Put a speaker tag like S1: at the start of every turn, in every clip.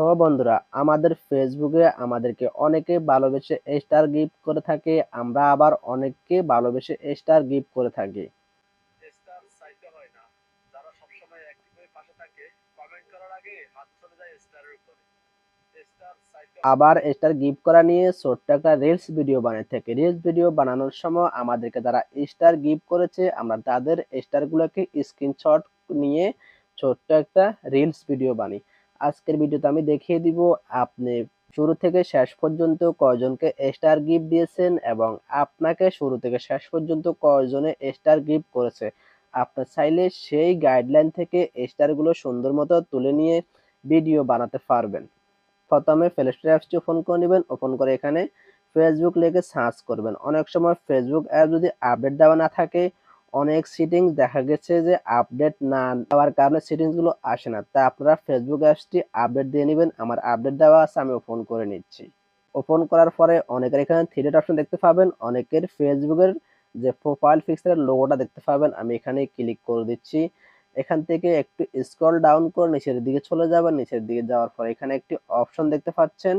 S1: So বন্ধুরা আমাদের ফেসবুকে আমাদেরকে অনেকে ভালোবেসে স্টার গিফট করে থাকে আমরা আবার অনেককে ভালোবেসে স্টার গিফট করে থাকি। আবার স্টার গিফট করা নিয়ে ছোট্ট একটা রিলস ভিডিও বানিয়ে থাকে। রিলস ভিডিও বানানোর সময় আমাদেরকে যারা স্টার গিফট করেছে আমরা তাদের স্টারগুলোকে স্ক্রিনশট নিয়ে ছোট্ট একটা রিলস ভিডিও বানাই। আজকের ভিডিওতে আমি দেখিয়ে দিব আপনি শুরু থেকে শেষ পর্যন্ত কয়জনকে স্টার গিফট দিয়েছেন এবং আপনাকে শুরু থেকে শেষ পর্যন্ত কয়জনে স্টার গিফট করেছে। আপনি চাইলে সেই গাইডলাইন থেকে স্টারগুলো সুন্দর মতো তুলে নিয়ে ভিডিও বানাতে পারবেন। প্রথমে প্লে স্টোর অ্যাপসটি ওপেন করে নেবেন। ওপেন করে এখানে ফেসবুক লেগে সার্চ করবেন। অনেক সময় ফেসবুক অ্যাপ যদি আপডেট দেওয়া না থাকে অনেক সিটিংস দেখা গেছে যে আপডেট না দেওয়ার কারণে সিটিংসগুলো আসে না। তা আপনারা ফেসবুক অ্যাপসটি আপডেট দিয়ে নেবেন। আমার আপডেট দেওয়া আছে, আমি ওপেন করে নিচ্ছি। ওপেন করার পরে অনেকের এখানে থ্রি ডট অপশন দেখতে পাবেন। অনেকের ফেসবুকের যে প্রোফাইল পিকচারের লোগোটা দেখতে পাবেন। আমি এখানে ক্লিক করে দিচ্ছি। এখান থেকে একটু স্ক্রল ডাউন করে নিচের দিকে চলে যাবেন। নিচের দিকে যাওয়ার পর এখানে একটি অপশন দেখতে পাচ্ছেন।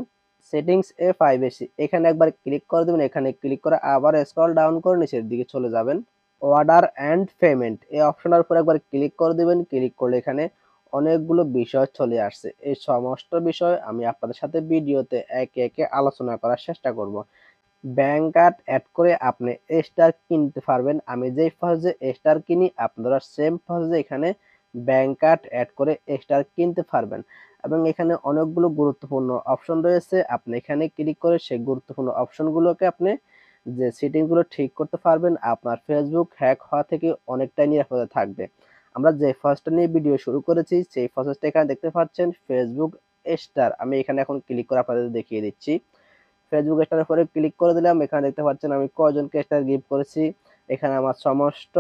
S1: সেটিংস এ প্রাইভেসি এখানে একবার ক্লিক করে দেবেন। এখানে ক্লিক করে আবার স্ক্রল ডাউন করে নিচের দিকে চলে যাবেন। Order and payment. এই অপশনের উপর একবার ক্লিক করে দেবেন। ক্লিক করলে এখানে অনেকগুলো বিষয় চলে আসছে। এই সমস্ত বিষয় আমি আপনাদের সাথে ভিডিওতে একে একে আলোচনা করার চেষ্টা করব। ব্যাংক কার্ড অ্যাড করে আপনি স্টার কিনতে পারবেন। আমি যেই ফজে স্টার কিনি, আপনারা সেম ফজে এখানে ব্যাংক কার্ড অ্যাড করে স্টার কিনতে পারবেন। এবং এখানে অনেকগুলো গুরুত্বপূর্ণ অপশন রয়েছে। আপনি এখানে ক্লিক করে সেই গুরুত্বপূর্ণ অপশনগুলোকে আপনি যে সেটিংগুলো ঠিক করতে পারবেন, আপনার ফেসবুক হ্যাক হওয়া থেকে অনেকটাই নিরাপদে থাকবে। আমরা যে ফার্স্টটা নিয়ে ভিডিও শুরু করেছি, সেই ফার্স্টটা এখানে দেখতে পাচ্ছেন ফেসবুক স্টার আমি এখানে এখন ক্লিক করে আপনাদের দেখিয়ে দিচ্ছি। ফেসবুক স্টারের পরে ক্লিক করে দিলাম, এখানে দেখতে পাচ্ছেন আমি কয়জনকে স্টার গিফট করেছি, এখানে আমার সমস্ত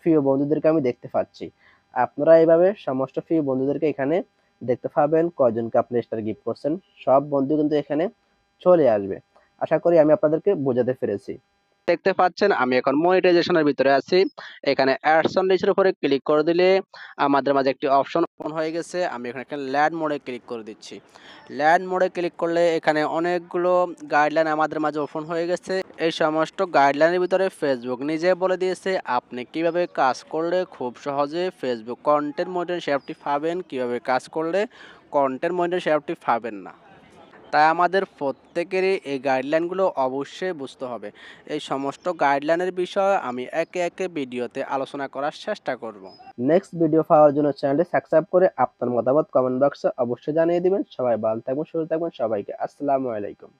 S1: প্রিয় বন্ধুদেরকে আমি দেখতে পাচ্ছি। আপনারা এইভাবে সমস্ত প্রিয় বন্ধুদেরকে এখানে দেখতে পাবেন, কয়জনকে আপনি স্টার গিফট করছেন, সব বন্ধু কিন্তু এখানে চলে আসবে। আশা করি আমি আপনাদেরকে বোঝাতে পেরেছি। দেখতে পাচ্ছেন, আমি এখন মনিটাইজেশনের ভিতরে আছি। এখানে অ্যাডস অন রিচের উপরে ক্লিক করে দিলে আমাদের মাঝে একটি অপশন ওপেন হয়ে গেছে। আমি এখানে একটা ল্যান্ড মোডে ক্লিক করে দিচ্ছি। ল্যান্ড মোডে ক্লিক করলে এখানে অনেকগুলো গাইডলাইন আমাদের মাঝে ওপেন হয়ে গেছে। এই সমস্ত গাইডলাইনের ভিতরে ফেসবুক নিজে বলে দিয়েছে, আপনি কীভাবে কাজ করলে খুব সহজে ফেসবুক কন্টেন্ট মনিটর শেয়ারটি পাবেন, কীভাবে কাজ করলে কন্টেন্ট মনিটর শেয়ারটি পাবেন না। তাই আমাদের প্রত্যেকেরই এই গাইডলাইনগুলো অবশ্যই বুঝতে হবে। এই সমস্ত গাইডলাইনের বিষয়ে আমি একে একে ভিডিওতে আলোচনা করার চেষ্টা করব। নেক্সট ভিডিও পাওয়ার জন্য চ্যানেলটি সাবস্ক্রাইব করে আপনার মতামত কমেন্ট বক্সে অবশ্যই জানিয়ে দিবেন। সবাই ভালো থাকবেন, সুস্থ থাকবেন, সবাইকে আসসালামু আলাইকুম।